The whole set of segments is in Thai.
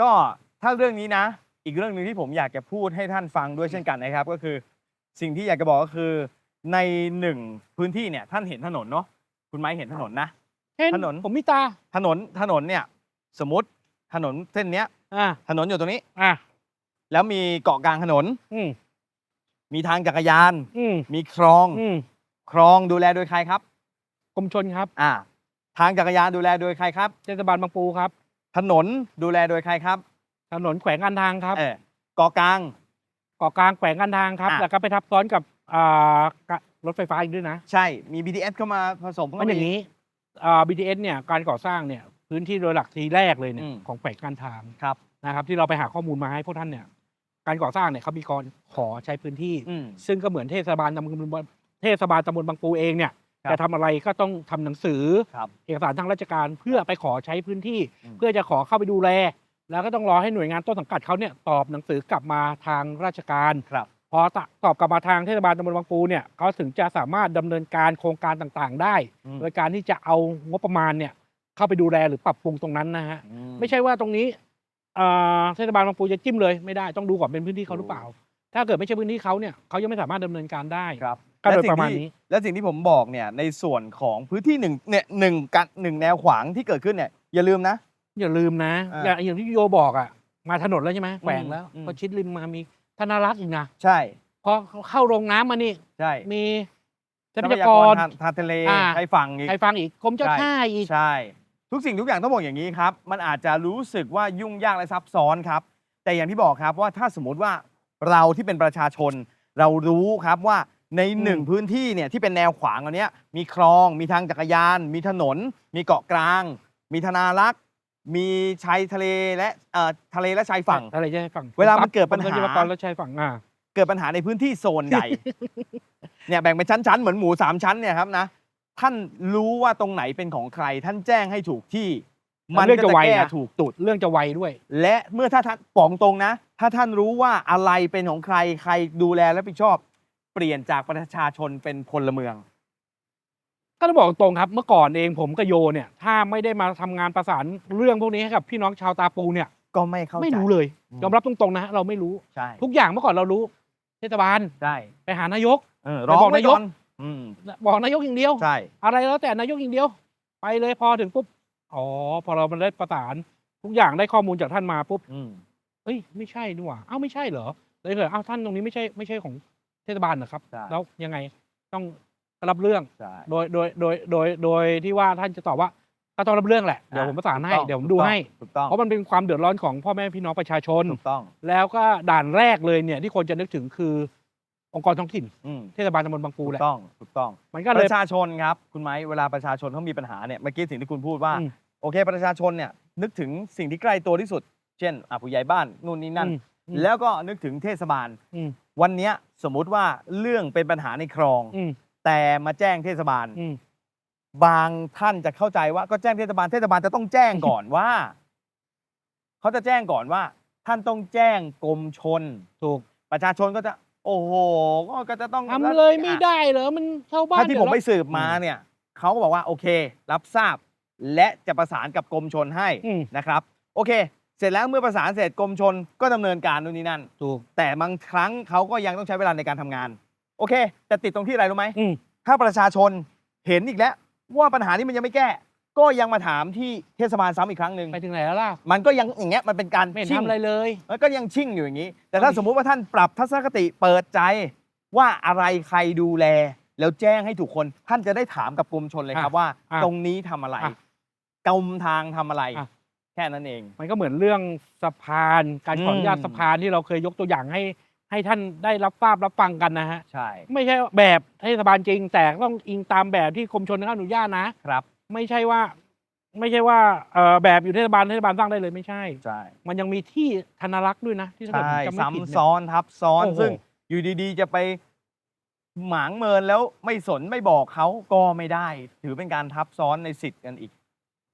ก็ถ้าเรื่องนี้นะ อีกเรื่องหนึ่งที่ผมอยากจะพูดให้ท่านฟังด้วยเช่นกันนะครับ ก็คือสิ่งที่อยากจะบอกก็คือในหนึ่งพื้นที่เนี่ยท่านเห็นถนนเนาะคุณไม้เห็นถนนนะ เห็นถนน ผมมีตาถนนถนนเนี่ยสมมติถนนเส้นเนี้ยอ่าถนนอยู่ตรงนี้ อ่าแล้วมีเกาะกลางถนน อืมมีทางจักรยาน อืมมีคลอง อืมคลองดูแลโดยใครครับ กรมชนครับ อ่า ทางจักรยานดูแลโดยใครครับ เทศบาลบางปูครับ ถนนดูแลโดยใครครับถนนแขวงการทางครับเออเกาะกลางเกาะกลางแขวงการทางครับ อะ แล้วก็ไปทับซ้อนกับอ่ากะรถไฟฟ้าอีกด้วยนะใช่มี BTS เข้ามาผสมเข้ามันอย่างนี้ นี้อ่า BTS เนี่ยการก่อสร้างเนี่ยพื้นที่โดยหลักทีแรกเลยเนี่ยอืมของแขวงการทางครับ นะครับที่เราไปหาข้อมูลมาให้พวกท่านเนี่ยการก่อสร้างเนี่ยเขามีการขอใช้พื้นที่ อืมซึ่งก็เหมือนเทศบาลตำบลเทศบาลตำบลบางปูเองเนี่ย ครับจะทำอะไรก็ต้องทำหนังสือ ครับเอกสารทางราชการเพื่อไปขอใช้พื้นที่ อืม เพื่อจะขอเข้าไปดูแล แล้วก็ต้องรอให้หน่วยงานต้นสังกัดเขาเนี่ยตอบหนังสือกลับมาทางราชการ ครับ พอตอบกลับมาทางเทศบาลตำบลบางปูเนี่ยเขาถึงจะสามารถดำเนินการโครงการต่างๆ ได้ อืม โดยการที่จะเอางบประมาณเนี่ยเข้าไปดูแลหรือปรับปรุงตรงนั้นนะฮะ อืไม่ใช่ว่าตรงนี้เอ่อเทศบาลบางปูจะจิ้มเลยไม่ได้ต้องดูก่อนเป็นพื้นที่เขาหรือเปล่า ถ้าเกิดไม่ใช่พื้นที่เขาเนี่ยเขายังไม่สามารถดำเนินการได้ ครับ ก็โดยและสิ่งประมาณที่นี้ และสิ่งที่ผมบอกเนี่ยในส่วนของพื้นที่หนึ่งเนี่ยหนึ่งกันหนึ่งแนวขวางที่เกิดขึ้นเนี่ยอย่าลืมนะ อย่าลืมนะอ่าอย่างอย่างที่โยบอกอะ มาถนนแล้วใช่ไหมแขวงแล้วอืม พอชิดริมมามีธนารักษ์อีกนะใช่พอเข้าโรงน้ำมานี่ ใช่มีทรัทรัพพยาากรรทางทางทะเลอ่า ชายฝั่งอีก ใครฟังอีกกรมเจ้าใช่ ท่าอีก ใช่ ทุกสิ่งทุกอย่างต้องบอกอย่างนี้ครับ มันอาจจะรู้สึกว่ายุ่งยากและซับซ้อนครับ แต่อย่างที่บอกครับว่าถ้าสมมุติว่าเราที่เป็นประชาชน เรารู้ครับว่า ในหนึ่งอืมพื้นที่เนี่ยที่เป็นแนวขวางอันเนี้ยมีคลองมีทางจักรยาน มีถนน มีเกาะกลาง มีธนารักษ์ มีชายทะเลและเอ่อทะเลและชายฝั่ง อะไรจะให้ฝั่งเวลามันเกิดปัญหากรมทรัพยากรและชายฝั่งอ่า เกิดปัญหาในพื้นที่โซนใหญ่เนี่ยแบ่งเป็นชั้นๆ เหมือนหมูสามชั้นเนี่ยครับนะท่านรู้ว่าตรงไหนเป็นของใคร ท่านแจ้งให้ถูกที่ มันเรื่องก็จะจะไวแก้นะ ถูกตุด เรื่องจะไวด้วย และเมื่อถ้าท่านบอกตรงนะ ถ้าท่านรู้ว่าอะไรเป็นของใครใครดูแลและรับผิดชอบ เปลี่ยนจากประชาชนเป็นพลเมือง ก็ต้องบอกตรงครับ เมื่อก่อนเองผมกับโยเนี่ย ถ้าไม่ได้มาทำงานประสานเรื่องพวกนี้ให้กับพี่น้องชาวตาปูเนี่ย ก็ไม่เข้าใจไม่รู้เลยอืมยอมรับตรงๆนะเราไม่รู้ ใช่ทุกอย่างเมื่อก่อนเรารู้ เทศบาลใช่ไปหานายก เออไปร้องบอกไว้นายกก่อนอืมบอกนายกอย่างเดียว ใช่ อะไรแล้วแต่นายกอย่างเดียว ไปเลยพอถึงปุ๊บอ๋อพอเรามันได้ประสานทุกอย่างได้ข้อมูลจากท่านมาปุ๊บอืม เอ้ยไม่ใช่นี่หว่าอ้าวไม่ใช่เหรอเลยเลยอ้าวท่านตรงนี้ไม่ใช่ไม่ใช่ของ เทศบาลเหรอครับ ใช่ แล้วยังไงต้องรับเรื่อง ใช่ โดยโดยโดยโดยโดยที่ว่าท่านจะตอบว่าก็ต้องรับเรื่องแหละ เดี๋ยวผมประสานให้ถูกต้องเดี๋ยวผมดูถูกต้องให้ ถูกต้องเพราะมันเป็นความเดือดร้อนของพ่อแม่พี่น้องประชาชน ถูกต้อง แล้วก็ด่านแรกเลยเนี่ยที่คนจะนึกถึงคือองค์กรท้องถิ่นอืมเทศบาลตำบลบางปูถูแหกละ ต้องถูกต้อง มันก็ปเลย ระชาชนครับ คุณไม้เวลาประชาชนเขามีปัญหาเนี่ยเมื่อกี้สิ่งที่คุณพูดว่า อืมโอเค ประชาชนเนี่ยนึกถึงสิ่งที่ใกล้ตัวที่สุด เช่นอะผู้ใหญ่บ้านนู่นนี่นั่น อืม อืมแล้วก็นึกถึงเทศบาล อืม วันเนี้ยสมมุติว่าเรื่องเป็นปัญหาในคลอง อืมแต่มาแจ้งเทศบาล อืม บางท่านจะเข้าใจว่าก็แจ้งเทศบาลเทศบาลจะต้องแจ้งก่อนว่า เขาจะแจ้งก่อนว่า ท่านต้องแจ้งกรมชน ถูก ประชาชนก็จะ โอ้โหก็ก็จะต้องทำเลยไม่ได้เหรอมันชาวบ้านถ้าที่ผมไปเดือดร้อนสืบมาเนี่ยเขาก็บอกว่าโอเค รับทราบ และจะประสานกับกรมชนให้อืมนะครับ โอเค เสร็จแล้วเมื่อประสานเสร็จกรมชนก็ดำเนินการนู่นนี่นั่น ถูก แต่บางครั้งเขาก็ยังต้องใช้เวลาในการทำงาน โอเค แต่ติดตรงที่อะไรรู้ไหม อืมถ้าประชาชนเห็นอีกแล้วว่าปัญหานี้มันยังไม่แก้ ก็ยังมาถามที่เทศบาลซ้ำอีกครั้งหนึ่งไปถึงไหนแล้วล่ะ มันก็ยังอย่างเงี้ยมันเป็นการไม่เห็นชิ่งทำอะไรเลย มันก็ยังชิ่งอยู่อย่างนี้ แต่ถ้าเอาดิ สมมุติว่าท่านปรับทัศนคติเปิดใจ ว่าอะไรใครดูแล แล้วแจ้งให้ถูกคน ท่านจะได้ถามกับกรมชนเลยครับว่า อะตรงนี้ทำอะไรอะกรมทางทำอะไร อะ แค่นั้นเอง มันก็เหมือนเรื่องสะพานการขออนุญาตอืมสะพานที่เราเคยยกตัวอย่างให้ให้ท่านได้รับทราบรับฟังกันนะฮะ ใช่ ไม่ใช่แบบเทศบาลจริง แต่ต้องอิงตามแบบที่กรมชนอนุญาตนะครับ ไม่ใช่ว่า ไม่ใช่ว่าเอ่อแบบอยู่เทศบาลเทศบาลสร้างได้เลยไม่ใช่ ใช่ มันยังมีที่ธนารักษ์ด้วยนะ ที่ถ้าเกิดใช่ผมจำไม่ผิดซ้ำเนี่ย ซ้อนทับซ้อนโอ้โห ซึ่งอยู่ดีๆ จะไปหมางเมินแล้วไม่สนไม่บอกเขาก็ไม่ได้ ถือเป็นการทับซ้อนในสิทธิ์กันอีก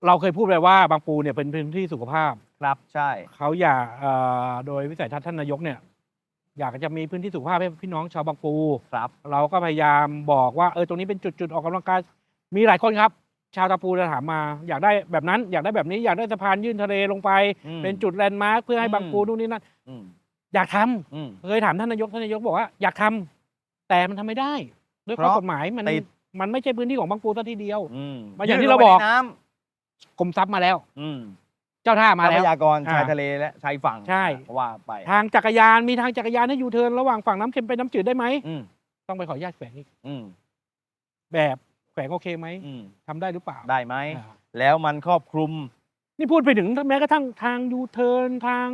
เราเคยพูดไปว่าบางปูเนี่ยเป็นพื้นที่สุขภาพ ครับใช่ เขาอยากเอ่อโดยวิสัยทัศน์ท่านนายกเนี่ย อยากจะมีพื้นที่สุขภาพให้พี่น้องชาวบางปู ครับเราก็พยายามบอกว่าเออตรงนี้เป็นจุดจุดๆออกกำลังกายมีหลายคนครับ ชาวตะปูจะถามมา อยากได้แบบนั้น อยากได้แบบนี้อยากได้สะพานยื่นทะเลลงไป อืม เป็นจุดแลนด์มาร์คเพื่อให้อืมบางปูนู่นนี่นั่นอืมอยากทำอืม เคยถามท่านนายกท่านนายกบอกว่าอยากทำแต่มันทำไม่ได้ ด้วยข้อเพราะกฎหมายมันติด มันไม่ใช่พื้นที่ของบางปูซะทีเดียว อืมมาอย่างที่เราบอก ยื่นลงไปในน้ กรมทรัพย์มาแล้วำอืมเจ้าท่าทมารัแล้ว พยากรชายอ่าทะเลและชายฝั่งใช่ว่าไปทางจักรยานมีทางจักรยานให้ยูเทิร์นระหว่างฝั่งน้ำเค็มไปน้ำจืดได้ไหมอืมต้องไปขออนุญาตแขวงอีกอืมแบบแขวงโอเคไหมอืมทำได้หรือเปล่าได้ไหมอ่าแล้วมันครอบคลุม นี่พูดไปถึงแม้กระทั่งทางยูเทิร์นทาง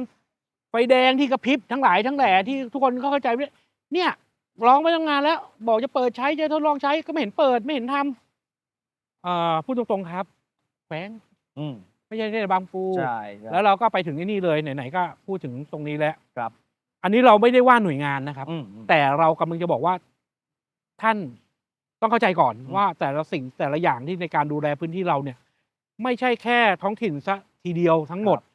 ไฟแดงที่กระพริบทั้งหลายทั้งแหล่ที่ทุกคนเข้าใจว่าเนี่ยร้องไปตั้งนานแล้ว บอกจะเปิดใช้จะทดลองใช้ก็ไม่เห็นเปิดไม่เห็นทำเอ่อพูดตรงๆครับแข วง อืมไม่ใช่เทศบางปู ใช่ใช่ แล้วเราก็ไปถึงที่นี่เลยไหนๆก็พูดถึงตรงนี้แล้วครับ อันนี้เราไม่ได้ว่าหน่วยงานนะครับ อืมอืม แต่เรากำลังจะบอกว่า ท่านต้องเข้าใจก่อนอืม ว่าแต่ละสิ่งแต่ละอย่างที่ในการดูแลพื้นที่เราเนี่ย ไม่ใช่แค่ท้องถิ่นซะทีเดียวทั้งหมด ครับ